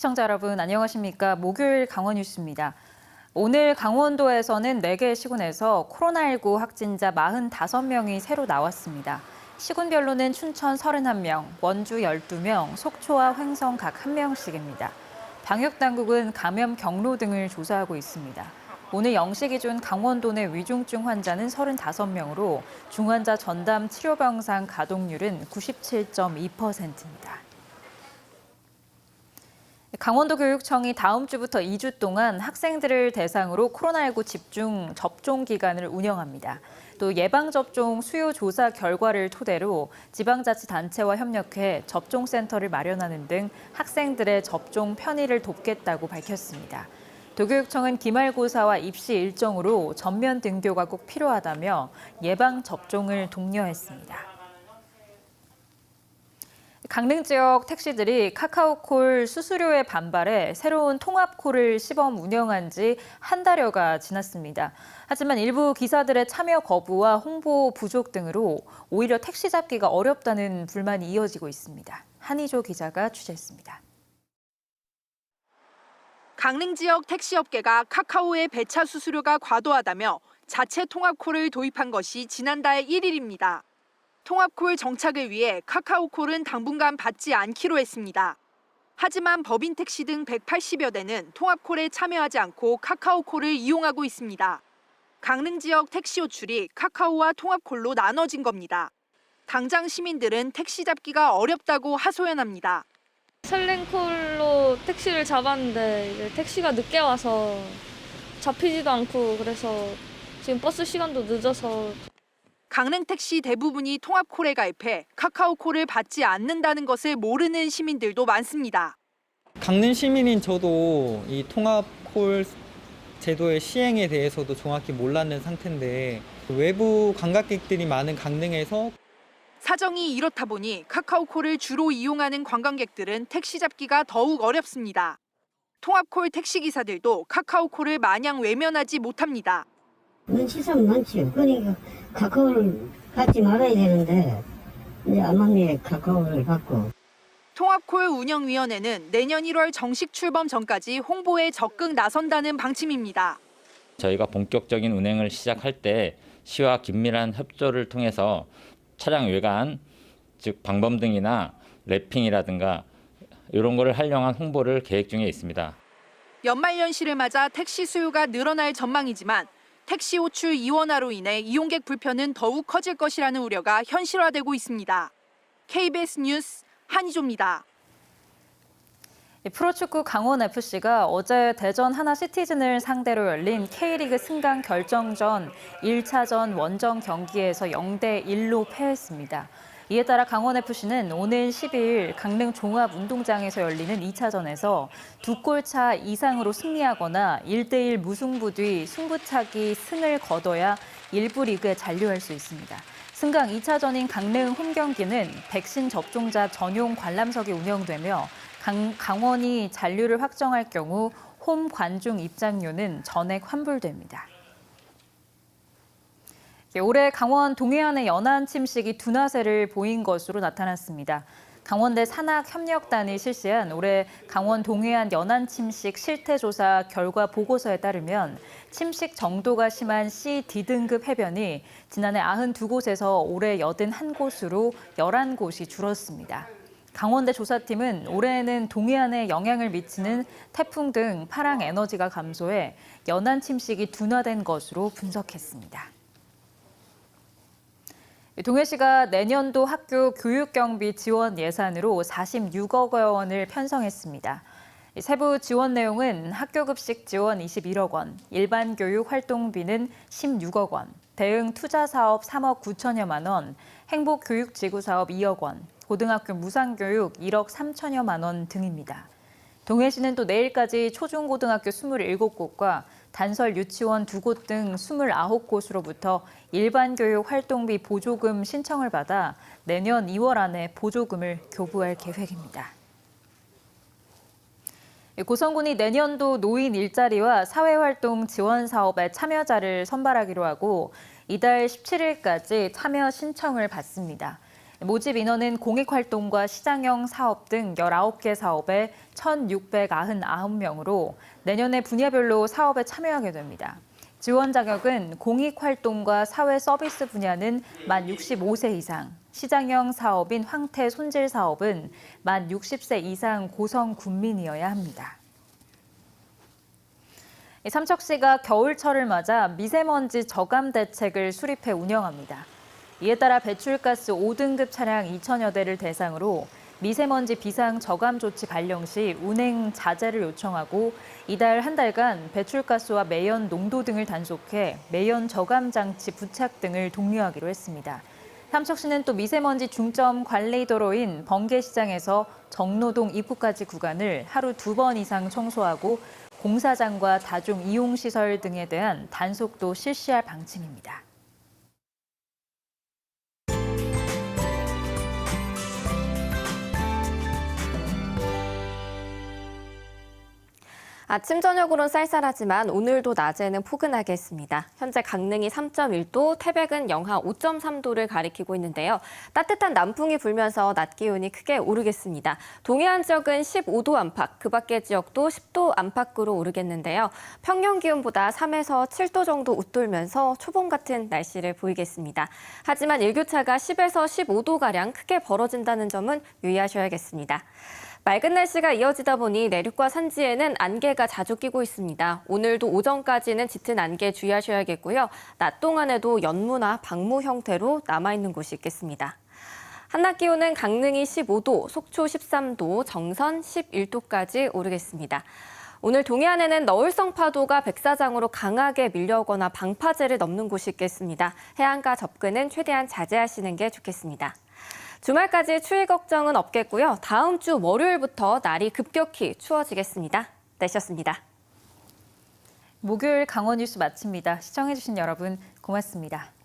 시청자 여러분 안녕하십니까? 목요일 강원 뉴스입니다. 오늘 강원도에서는 4개 시군에서 코로나19 확진자 45명이 새로 나왔습니다. 시군별로는 춘천 31명, 원주 12명, 속초와 횡성 각 1명씩입니다. 방역당국은 감염 경로 등을 조사하고 있습니다. 오늘 0시 기준 강원도 내 위중증 환자는 35명으로 중환자 전담 치료병상 가동률은 97.2%입니다. 강원도 교육청이 다음 주부터 2주 동안 학생들을 대상으로 코로나19 집중 접종 기간을 운영합니다. 또 예방접종 수요 조사 결과를 토대로 지방자치단체와 협력해 접종센터를 마련하는 등 학생들의 접종 편의를 돕겠다고 밝혔습니다. 도교육청은 기말고사와 입시 일정으로 전면 등교가 꼭 필요하다며 예방접종을 독려했습니다. 강릉 지역 택시들이 카카오콜 수수료에 반발해 새로운 통합콜을 시범 운영한 지 한 달여가 지났습니다. 하지만 일부 기사들의 참여 거부와 홍보 부족 등으로 오히려 택시 잡기가 어렵다는 불만이 이어지고 있습니다. 한희조 기자가 취재했습니다. 강릉 지역 택시업계가 카카오의 배차 수수료가 과도하다며 자체 통합콜을 도입한 것이 지난달 1일입니다. 통합콜 정착을 위해 카카오콜은 당분간 받지 않기로 했습니다. 하지만 법인 택시 등 180여 대는 통합콜에 참여하지 않고 카카오콜을 이용하고 있습니다. 강릉 지역 택시 호출이 카카오와 통합콜로 나눠진 겁니다. 당장 시민들은 택시 잡기가 어렵다고 하소연합니다. 셀렌콜로 택시를 잡았는데 택시가 늦게 와서 잡히지도 않고 그래서 지금 버스 시간도 늦어서 강릉 택시 대부분이 통합콜에 가입해 카카오콜을 받지 않는다는 것을 모르는 시민들도 많습니다. 강릉 시민인 저도 이 통합 콜 제도의 시행에 대해서도 정확히 몰랐는 상태인데 외부 관광객들이 많은 강릉에서 사정이 이렇다 보니 카카오콜을 주로 이용하는 관광객들은 택시 잡기가 더욱 어렵습니다. 통합콜 택시기사들도 카카오콜을 마냥 외면하지 못합니다. 눈치상 많지. 그러니까 카카오를 받지 말아야 되는데 이제 암암리에 카카오를 받고 통합콜 운영위원회는 내년 1월 정식 출범 전까지 홍보에 적극 나선다는 방침입니다. 저희가 본격적인 운행을 시작할 때 시와 긴밀한 협조를 통해서 차량 외관, 즉 방범 등이나 랩핑이라든가 이런 거를 활용한 홍보를 계획 중에 있습니다. 연말연시를 맞아 택시 수요가 늘어날 전망이지만 택시 호출 이원화로 인해 이용객 불편은 더욱 커질 것이라는 우려가 현실화되고 있습니다. KBS 뉴스 한희조입니다. 프로축구 강원FC가 어제 대전 하나 시티즌을 상대로 열린 K리그 승강 결정전 1차전 원정 경기에서 0대 1로 패했습니다. 이에 따라 강원FC는 오는 12일 강릉 종합운동장에서 열리는 2차전에서 두 골 차 이상으로 승리하거나 1대1 무승부 뒤 승부차기 승을 거둬야 일부 리그에 잔류할 수 있습니다. 승강 2차전인 강릉 홈 경기는 백신 접종자 전용 관람석이 운영되며 강, 강원이 잔류를 확정할 경우 홈 관중 입장료는 전액 환불됩니다. 올해 강원 동해안의 연안 침식이 둔화세를 보인 것으로 나타났습니다. 강원대 산학협력단이 실시한 올해 강원 동해안 연안 침식 실태조사 결과 보고서에 따르면 침식 정도가 심한 C, D등급 해변이 지난해 92곳에서 올해 81곳으로 11곳이 줄었습니다. 강원대 조사팀은 올해에는 동해안에 영향을 미치는 태풍 등 파랑 에너지가 감소해 연안 침식이 둔화된 것으로 분석했습니다. 동해시가 내년도 학교 교육 경비 지원 예산으로 46억 원을 편성했습니다. 세부 지원 내용은 학교 급식 지원 21억 원, 일반 교육 활동비는 16억 원, 대응 투자 사업 3억 9천여만 원, 행복 교육 지구 사업 2억 원, 고등학교 무상 교육 1억 3천여만 원 등입니다. 동해시는 또 내일까지 초중고등학교 27곳과 단설 유치원 2곳 등 29곳으로부터 일반 교육 활동비 보조금 신청을 받아 내년 2월 안에 보조금을 교부할 계획입니다. 고성군이 내년도 노인 일자리와 사회활동 지원 사업에 참여자를 선발하기로 하고 이달 17일까지 참여 신청을 받습니다. 모집 인원은 공익활동과 시장형 사업 등 19개 사업에 1,699명으로 내년에 분야별로 사업에 참여하게 됩니다. 지원 자격은 공익활동과 사회 서비스 분야는 만 65세 이상, 시장형 사업인 황태 손질 사업은 만 60세 이상 고성 군민이어야 합니다. 삼척시가 겨울철을 맞아 미세먼지 저감 대책을 수립해 운영합니다. 이에 따라 배출가스 5등급 차량 2천여 대를 대상으로 미세먼지 비상 저감 조치 발령 시 운행 자제를 요청하고 이달 한 달간 배출가스와 매연 농도 등을 단속해 매연 저감 장치 부착 등을 독려하기로 했습니다. 삼척시는 또 미세먼지 중점 관리 도로인 번개시장에서 정로동 입구까지 구간을 하루 두 번 이상 청소하고 공사장과 다중 이용 시설 등에 대한 단속도 실시할 방침입니다. 아침 저녁으론 쌀쌀하지만 오늘도 낮에는 포근하겠습니다. 현재 강릉이 3.1도, 태백은 영하 5.3도를 가리키고 있는데요. 따뜻한 남풍이 불면서 낮 기온이 크게 오르겠습니다. 동해안 지역은 15도 안팎, 그 밖의 지역도 10도 안팎으로 오르겠는데요. 평년 기온보다 3에서 7도 정도 웃돌면서 초봄 같은 날씨를 보이겠습니다. 하지만 일교차가 10에서 15도가량 크게 벌어진다는 점은 유의하셔야겠습니다. 맑은 날씨가 이어지다 보니 내륙과 산지에는 안개가 자주 끼고 있습니다. 오늘도 오전까지는 짙은 안개 주의하셔야겠고요. 낮 동안에도 연무나 방무 형태로 남아있는 곳이 있겠습니다. 한낮 기온은 강릉이 15도, 속초 13도, 정선 11도까지 오르겠습니다. 오늘 동해안에는 너울성 파도가 백사장으로 강하게 밀려오거나 방파제를 넘는 곳이 있겠습니다. 해안가 접근은 최대한 자제하시는 게 좋겠습니다. 주말까지 추위 걱정은 없겠고요. 다음 주 월요일부터 날이 급격히 추워지겠습니다. 날씨였습니다. 목요일 강원 뉴스 마칩니다. 시청해주신 여러분 고맙습니다.